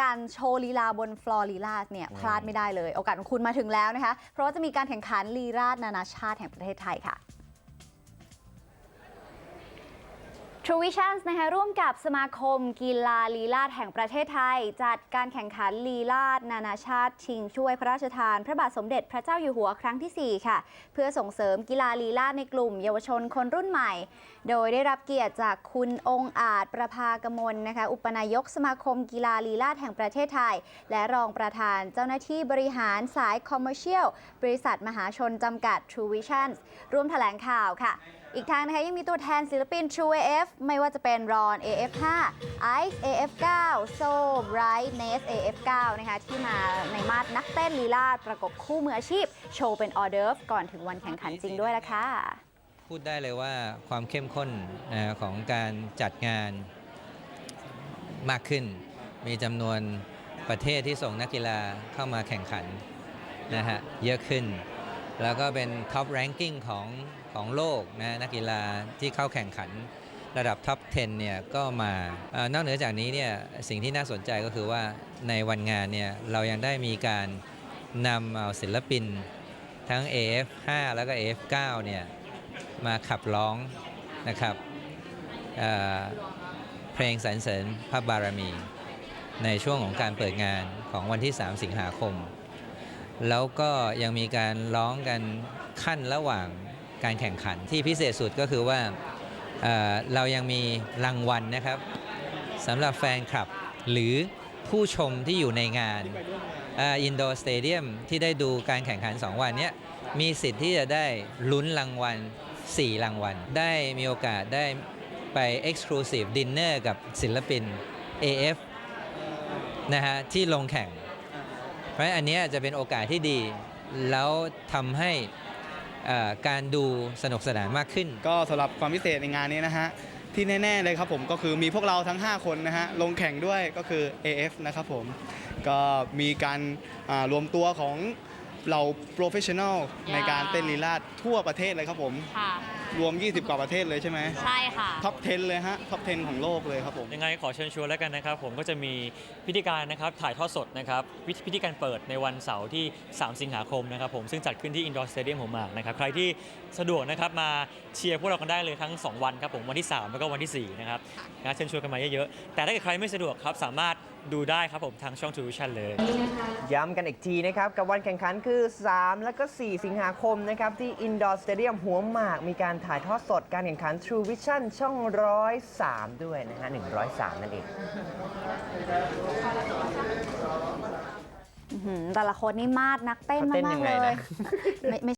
การโชว์ลีลาบนฟลอร์ลีลาดเนี่ยพลาดไม่ได้เลย โอกาสของคุณมาถึงแล้วนะคะ เพราะว่าจะมีการแข่งขันลีลาดนานาชาติแห่งประเทศไทยค่ะ True Visions นะคะร่วมกับสมาคมกีฬาลีลาดแห่งประเทศไทย จัดการแข่งขันลีลาดนานาชาติ ชิงช่วยพระราชทาน พระบาทสมเด็จพระเจ้าอยู่หัวครั้งทีสี่ 4 ค่ะ เพื่อส่งเสริมกีฬาลีลาดในกลุ่มเยาวชนคนรุ่นใหม่ โดยได้รับเกียรติจากคุณองค์อาจประภากมลนะคะอุปนายกสมาคมกีฬาลีลาดแห่งประเทศไทย และรองประธานเจ้าหน้าที่บริหารสายคอมเมอร์เชียลบริษัทมหาชนจำกัด True Visions ร่วมแถลงข่าวค่ะ อีกทางนะคะยังมีตัวแทนศิลปิน True AF ไม่ว่าจะเป็นรอน AF5 Ice AF9 Soul Bright Ness AF9 นะคะที่มาในมาดนักเต้นลีลาดประกบคู่มืออาชีพ โชว์เป็นออเดิร์ฟก่อนถึงวันแข่งขันจริงด้วยละค่ะ พูดได้เลยว่าความเข้มข้นนะของการจัดงานมากขึ้น มีจำนวนประเทศที่ส่งนักกีฬาเข้ามาแข่งขันนะฮะเยอะขึ้น แล้วก็เป็นท็อปแรงกิ้งของของโลกนะนักกีฬาที่เข้าแข่งขันระดับท็อป 10 เนี่ยก็มาอนอกเหนือจากนี้เนี่ยสิ่งที่น่าสนใจก็คือว่าในวันงานเนี่ยเรายังได้มีการนำเอาศิลปินทั้ง AF5 แล้วก็ AF9 เนี่ยมาขับร้องนะครับเเพลงสรรเสริญพระบารมี ในช่วงของการเปิดงานของวันที่ 3 สิงหาคม แล้วก็ยังมีการร้องกันขั้นระหว่างการแข่งขันที่พิเศษสุดก็คือว่าเเรายังมีรางวัลนะครับสำหรับแฟนคลับ หรือผู้ชมที่อยู่ในงานอินโดสเตเดียมที่ได้ดูการแข่งขัน 2 วันนี้มีสิทธิ์ที่จะได้ลุ้นรางวัล 4 รางวัล ได้มีโอกาสได้ไป Exclusive Dinner กับศิลปิน AF นะฮะที่ลงแข่ง ราะฉะนั้นอันนี้จะเป็นโอกาสที่ดี แล้วทำให้การดูสนุกสนานมากขึ้น ก็สำหรับความพิเศษในงานนี้นะฮะที่แน่ ๆ เลยครับผมก็คือมีพวกเราทั้ง 5 คนนะฮะลงแข่งด้วยก็คือ AF นะครับผมก็มีการรวมตัวของ เราโปรเฟชชั่นอลในการเต้นลีลาดทั่วประเทศเลยครับผม ค่ะ รวม 20 กว่าประเทศเลยใช่ไหมใช่ค่ะ ท็อป 10 เลยฮะ ท็อป 10 ของโลกเลยครับผม ยังไงขอเชิญชวนแล้วกันนะครับ ผมก็จะมีพิธีการนะครับถ่ายทอดสดนะครับพิพิธีการเปิดในวันเสาร์ที่ 3 สิงหาคมนะครับผมซึ่งจัดขึ้นที่อินดอร์สเตเดียมหัวหมากนะครับใครที่สะดวกนะครับมาเชียร์พวกเรากันได้เลยทั้ง 2 วันครับผมวันที่ 3 แล้วก็วันที่ 4 นะครับนะเชิญชวนกันมาเยอะๆแต่ถ้าเกิดใครไม่สะดวกครับสามารถ ดูได้ครับผมทางช่องทูวิชั่นเลย ย้ำกันอีกทีนะครับ กับวันแข่งขันคือ 3 และก็ 4 สิงหาคมนะครับ ที่ Indoor Stadium หัวหมาก มีการถ่ายทอดสดการแข่งขัน True Vision ช่อง 103 ด้วยนะฮะ 103 นั่นเอง อื้อหือแต่ละคนนี่มาดนักเต้นเขาเต้นมากยังๆไงเลยนะไม่ไม่